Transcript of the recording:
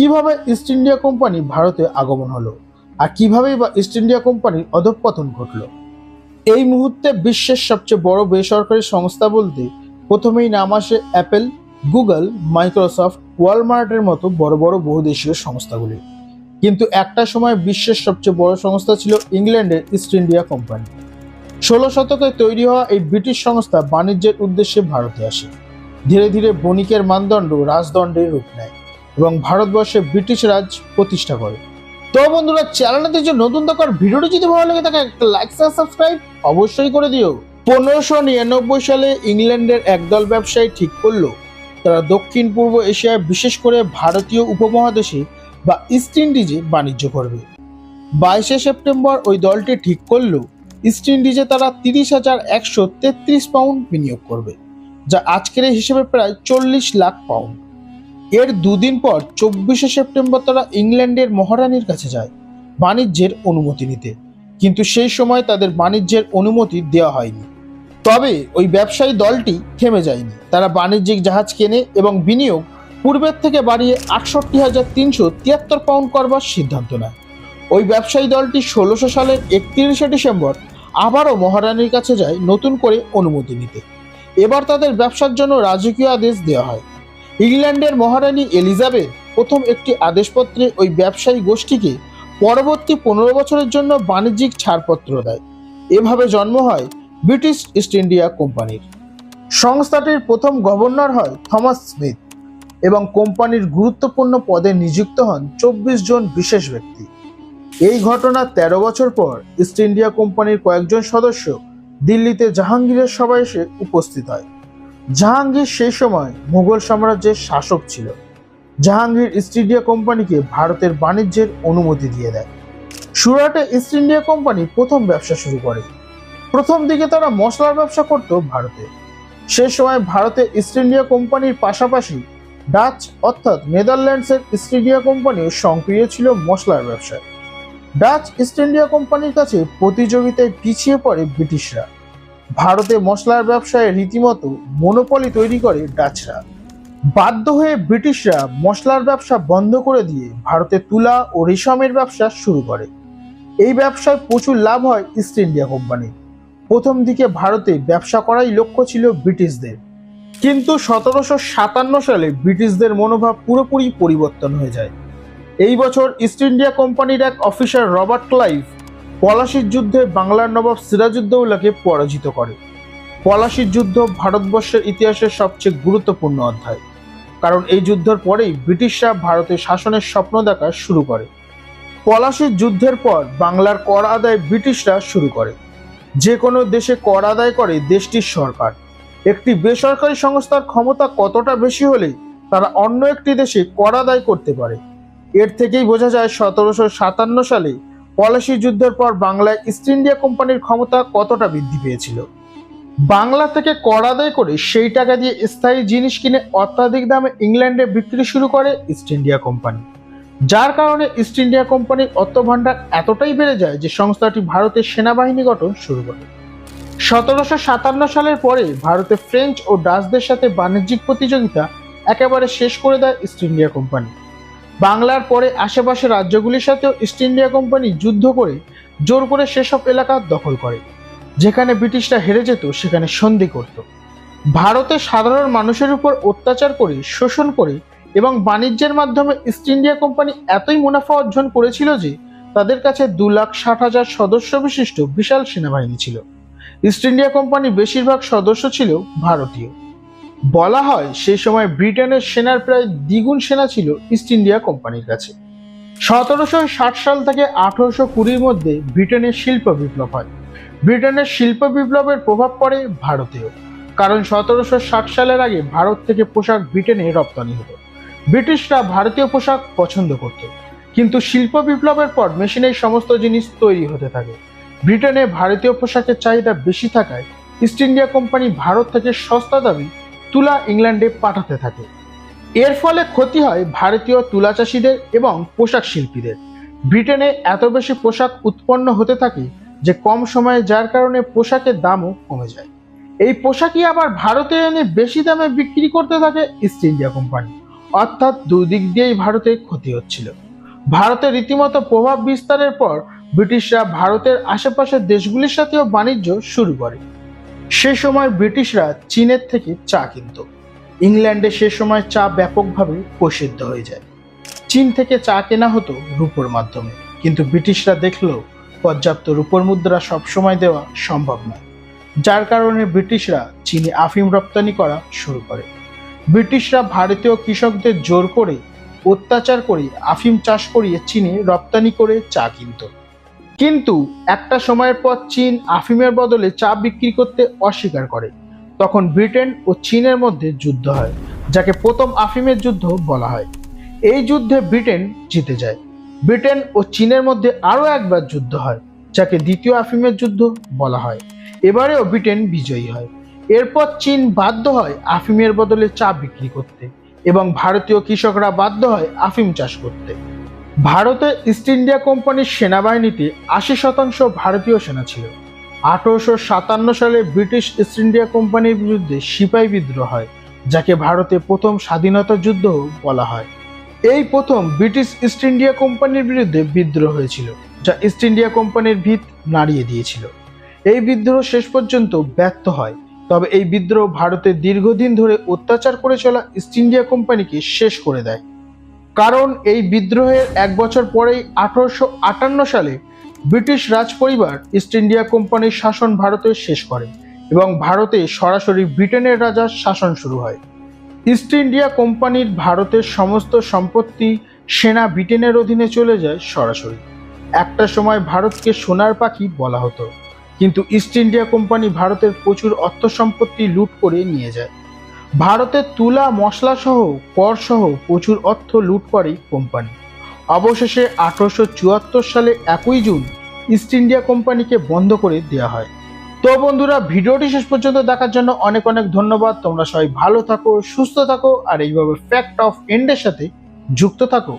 কীভাবে east India company ভারতে আগমন হলো? আর কিভাবেই বা ইস্ট ইন্ডিয়া কোম্পানির অধঃপতন ঘটলো? এই মুহূর্তে বিশ্বের সবচেয়ে বড় বেসরকারি সংস্থা বলতে প্রথমেই নাম আসে অ্যাপেল গুগল মাইক্রোসফট ওয়ালমার্টের মতো বড় বড় বহুদেশীয় সংস্থাগুলি। কিন্তু একটা সময় বিশ্বের সবচেয়ে বড় সংস্থা ছিল ইংল্যান্ডের ইস্ট ইন্ডিয়া কোম্পানি ষোলো শতকে তৈরি হওয়া এই ব্রিটিশ সংস্থা বাণিজ্যের উদ্দেশ্যে ভারতে আসে। ধীরে ধীরে বণিকের মানদণ্ড রাজদণ্ডের রূপ নেয়। এবং ভারতবর্ষে ব্রিটিশ রাজ প্রতিষ্ঠা করে। তো বন্ধুরা চ্যানেলটিতে যে নতুন দরকার, ভিডিওটি যদি ভালো লাগে থাকে একটা লাইক সাবস্ক্রাইব অবশ্যই করে দিও। পনেরোশো নিরানব্বই সালে ইংল্যান্ডের একদল ব্যবসায়ী ঠিক করল। তারা দক্ষিণ পূর্ব এশিয়ায় বিশেষ করে ভারতীয় উপমহাদেশে বা ইস্ট ইন্ডিজে বাণিজ্য করবে। বাইশে সেপ্টেম্বর ওই দলটি ঠিক করল। ইস্ট ইন্ডিজে তারা তিরিশ হাজার একশো তেত্রিশ পাউন্ড বিনিয়োগ করবে, যা আজকের হিসেবে প্রায় চল্লিশ লাখ পাউন্ড এর দুদিন পর চব্বিশে সেপ্টেম্বর তারা ইংল্যান্ডের মহারানীর কাছে যায় বাণিজ্যের অনুমতি নিতে। কিন্তু সেই সময় তাদের বাণিজ্যের অনুমতি দেওয়া হয়নি। তবে ওই ব্যবসায়ী দলটি থেমে যায়নি। তারা বাণিজ্যিক জাহাজ কেনে এবং বিনিয়োগ পূর্বের থেকে বাড়িয়ে আটষট্টি হাজার তিনশো তিয়াত্তর পাউন্ড করবার সিদ্ধান্ত নেয়। ওই ব্যবসায়ী দলটি ষোলোশো সালের একত্রিশে ডিসেম্বর আবারও মহারানীর কাছে যায় নতুন করে অনুমতি নিতে। এবার তাদের ব্যবসার জন্য রাজকীয় আদেশ দেওয়া হয়। ইংল্যান্ডের মহারানী এলিজাবেথ প্রথম একটি আদেশপত্রে ওই ব্যবসায়ী গোষ্ঠীকে পরবর্তী পনেরো বছরের জন্য বাণিজ্যিক ছাড়পত্র দেয়। এভাবে জন্ম হয় ব্রিটিশ ইস্ট ইন্ডিয়া কোম্পানির। সংস্থাটির প্রথম গভর্নর হয় থমাস স্মিথ এবং কোম্পানির গুরুত্বপূর্ণ পদে নিযুক্ত হন চব্বিশ জন বিশেষ ব্যক্তি। এই ঘটনার তেরো বছর পর ইস্ট ইন্ডিয়া কোম্পানির কয়েকজন সদস্য দিল্লিতে জাহাঙ্গীরের সভায় এসে উপস্থিত হয়। জাহাঙ্গীর সেই সময় মুঘল সাম্রাজ্যের শাসক ছিল। জাহাঙ্গীর ইস্ট ইন্ডিয়া কোম্পানিকে ভারতের বাণিজ্যের অনুমতি দিয়ে দেয়। সুরাটে ইস্ট ইন্ডিয়া কোম্পানি প্রথম ব্যবসা শুরু করে। প্রথম দিকে তারা মশলার ব্যবসা করত ভারতে। সে সময় ভারতে ইস্ট ইন্ডিয়া কোম্পানির পাশাপাশি ডাচ অর্থাৎ নেদারল্যান্ডসের ইস্ট ইন্ডিয়া কোম্পানিও সক্রিয় ছিল মশলার ব্যবসায়। ডাচ ইস্ট ইন্ডিয়া কোম্পানির কাছে প্রতিযোগিতায় পিছিয়ে পড়ে ব্রিটিশরা। ভারতে মশলার ব্যবসায় রীতিমতো মনোপলি তৈরি করে ডাচরা। বাধ্য হয়ে ব্রিটিশরা মশলার ব্যবসা বন্ধ করে দিয়ে ভারতে তুলা ও রেশমের ব্যবসা শুরু করে। এই ব্যবসায় প্রচুর লাভ হয় ইস্ট ইন্ডিয়া কোম্পানির প্রথম দিকে ভারতে ব্যবসা করাই লক্ষ্য ছিল ব্রিটিশদের। কিন্তু সতেরোশো সাতান্ন সালে ব্রিটিশদের মনোভাব পুরোপুরি পরিবর্তন হয়ে যায়। এই বছর ইস্ট ইন্ডিয়া কোম্পানির এক অফিসার রবার্ট ক্লাইভ পলাশির যুদ্ধে বাংলার নবাব সিরাজউদ্দৌলাকে পরাজিত করে। পলাশির যুদ্ধ ভারতবর্ষের ইতিহাসের সবচেয়ে গুরুত্বপূর্ণ অধ্যায়। কারণ এই যুদ্ধের পরেই ব্রিটিশরা ভারতে শাসনের স্বপ্ন দেখা শুরু করে। পলাশির যুদ্ধের পর বাংলার কর আদায় ব্রিটিশরা শুরু করে। যে কোনো দেশে কর আদায় করে দেশটির সরকার। একটি বেসরকারি সংস্থার ক্ষমতা কতটা বেশি হলে তারা অন্য একটি দেশে কর আদায় করতে পারে। এর থেকেই বোঝা যায় সতেরোশো সাতান্ন সালে পলাশি যুদ্ধের পর বাংলায় ইস্ট ইন্ডিয়া কোম্পানির ক্ষমতা কতটা বৃদ্ধি পেয়েছিল? বাংলা থেকে কর আদায় করে সেই টাকা দিয়ে স্থায়ী জিনিস কিনে অত্যাধিক দামে ইংল্যান্ডে বিক্রি শুরু করে ইস্ট ইন্ডিয়া কোম্পানি যার কারণে ইস্ট ইন্ডিয়া কোম্পানির অর্থ ভাণ্ডার এতটাই বেড়ে যায় যে সংস্থাটি ভারতের সেনাবাহিনী গঠন শুরু করে। সতেরোশো সাতান্ন সালের পরে ভারতে ফ্রেঞ্চ ও ডাচদের সাথে বাণিজ্যিক প্রতিযোগিতা একেবারে শেষ করে দেয় ইস্ট ইন্ডিয়া কোম্পানি বাংলার পরে আশেপাশের রাজ্যগুলির সাথেও ইস্ট ইন্ডিয়া কোম্পানি যুদ্ধ করে জোর করে সেসব এলাকা দখল করে। যেখানে ব্রিটিশরা হেরে যেত, সেখানে সন্ধি করত। ভারতে সাধারণ মানুষের উপর অত্যাচার করে, শোষণ করে এবং বাণিজ্যের মাধ্যমে ইস্ট ইন্ডিয়া কোম্পানি এতই মুনাফা অর্জন করেছিল যে, তাদের কাছে দু লাখ ষাট হাজার সদস্য বিশিষ্ট বিশাল সেনাবাহিনী ছিল। ইস্ট ইন্ডিয়া কোম্পানি বেশিরভাগ সদস্য ছিল ভারতীয়। বলা হয় সেই সময় ব্রিটেনের সেনার প্রায় দ্বিগুণ সেনা ছিল ইস্ট ইন্ডিয়া কোম্পানির কাছে। সতেরোশো ষাট সাল থেকে আঠারোশো কুড়ির মধ্যে ব্রিটেনের শিল্প বিপ্লব হয়। ব্রিটেনের শিল্প বিপ্লবের প্রভাব পড়ে ভারতেও, কারণ সতেরোশো ষাট সালের আগে ভারত থেকে পোশাক ব্রিটেনে রপ্তানি হতো। ব্রিটিশরা ভারতীয় পোশাক পছন্দ করত, কিন্তু শিল্প বিপ্লবের পর মেশিনের সমস্ত জিনিস তৈরি হতে থাকে। ব্রিটেনে ভারতীয় পোশাকের চাহিদা বেশি থাকায় ইস্ট ইন্ডিয়া কোম্পানি ভারত থেকে সস্তা দামে তুলা ইংল্যান্ডে পাঠাতে থাকে। এর ফলে ক্ষতি হয় ভারতীয় তুলা চাষিদের এবং পোশাক শিল্পীদের। ব্রিটেনে এত বেশি পোশাক উৎপন্ন হতে থাকে যে কম সময়ে যার কারণে পোশাকের দামও কমে যায়। এই পোশাকই আবার ভারতে এনে বেশি দামে বিক্রি করতে থাকে ইস্ট ইন্ডিয়া কোম্পানি। অর্থাৎ দুদিক দিয়েই ভারতে ক্ষতি হচ্ছিল। ভারতে রীতিমতো প্রভাব বিস্তারের পর ব্রিটিশরা ভারতের আশেপাশের দেশগুলির সাথেও বাণিজ্য শুরু করে। সে সময় ব্রিটিশরা চীনের থেকে চা কিনত। ইংল্যান্ডে সে সময় চা ব্যাপকভাবে প্রসিদ্ধ হয়ে যায়। চীন থেকে চা কেনা হতো রূপোর মাধ্যমে, কিন্তু ব্রিটিশরা দেখল পর্যাপ্ত রূপোর মুদ্রা সবসময় দেওয়া সম্ভব নয়। যার কারণে ব্রিটিশরা চীনে আফিম রপ্তানি করা শুরু করে। ব্রিটিশরা ভারতীয় কৃষকদের জোর করে অত্যাচার করে আফিম চাষ করিয়ে চীনে রপ্তানি করে চা কিনত। কিন্তু একটা সময়ের পর চীন আফিমের বদলে চা বিক্রি করতে অস্বীকার করে। তখন ব্রিটেন ও চীনের মধ্যে যুদ্ধ হয়, যাকে প্রথম আফিমের যুদ্ধ বলা হয়। এই যুদ্ধে ব্রিটেন জিতে যায়। ব্রিটেন ও চীনের মধ্যে আরও একবার যুদ্ধ হয়, যাকে দ্বিতীয় আফিমের যুদ্ধ বলা হয়। এবারেও ব্রিটেন বিজয়ী হয়। এরপর চীন বাধ্য হয় আফিমের বদলে চা বিক্রি করতে এবং ভারতীয় কৃষকরা বাধ্য হয় আফিম চাষ করতে। ভারতে ইস্ট ইন্ডিয়া কোম্পানির সেনাবাহিনীতে আশি শতাংশ ভারতীয় সেনা ছিল। আঠারোশো সাতান্ন সালে ব্রিটিশ ইস্ট ইন্ডিয়া কোম্পানির বিরুদ্ধে সিপাহী বিদ্রোহ হয়, যাকে ভারতে প্রথম স্বাধীনতা যুদ্ধ বলা হয়। এই প্রথম ব্রিটিশ ইস্ট ইন্ডিয়া কোম্পানির বিরুদ্ধে বিদ্রোহ হয়েছিল, যা ইস্ট ইন্ডিয়া কোম্পানির ভিত নাড়িয়ে দিয়েছিল। এই বিদ্রোহ শেষ পর্যন্ত ব্যর্থ হয়, তবে এই বিদ্রোহ ভারতের দীর্ঘদিন ধরে অত্যাচার করে চলা ইস্ট ইন্ডিয়া কোম্পানিকে শেষ করে দেয়। কারণ এই বিদ্রোহের এক বছর পরেই আঠারোশো আটান্ন সালে ব্রিটিশ রাজ পরিবার ইস্ট ইন্ডিয়া কোম্পানির শাসন ভারতে শেষ করে এবং ভারতে সরাসরি ব্রিটেনের রাজার শাসন শুরু হয়। ইস্ট ইন্ডিয়া কোম্পানির ভারতের সমস্ত সম্পত্তি সেনা ব্রিটেনের অধীনে চলে যায় সরাসরি। একটা সময় ভারতকে সোনার পাখি বলা হতো, কিন্তু ইস্ট ইন্ডিয়া কোম্পানি ভারতের প্রচুর অর্থ সম্পত্তি লুট করে নিয়ে যায়। ভারতের তুলা মশলাসহ সহ, কর সহ প্রচুর অর্থ লুট করে কোম্পানি। অবশেষে আঠারোশো চুয়াত্তর সালে একই জুন ইস্ট ইন্ডিয়া কোম্পানিকে বন্ধ করে দেওয়া হয়। তো বন্ধুরা, ভিডিওটি শেষ পর্যন্ত দেখার জন্য অনেক অনেক ধন্যবাদ। তোমরা সবাই ভালো থাকো, সুস্থ থাকো, আর এইভাবে ফ্যাক্ট অফ এন্ডের সাথে যুক্ত থাকো।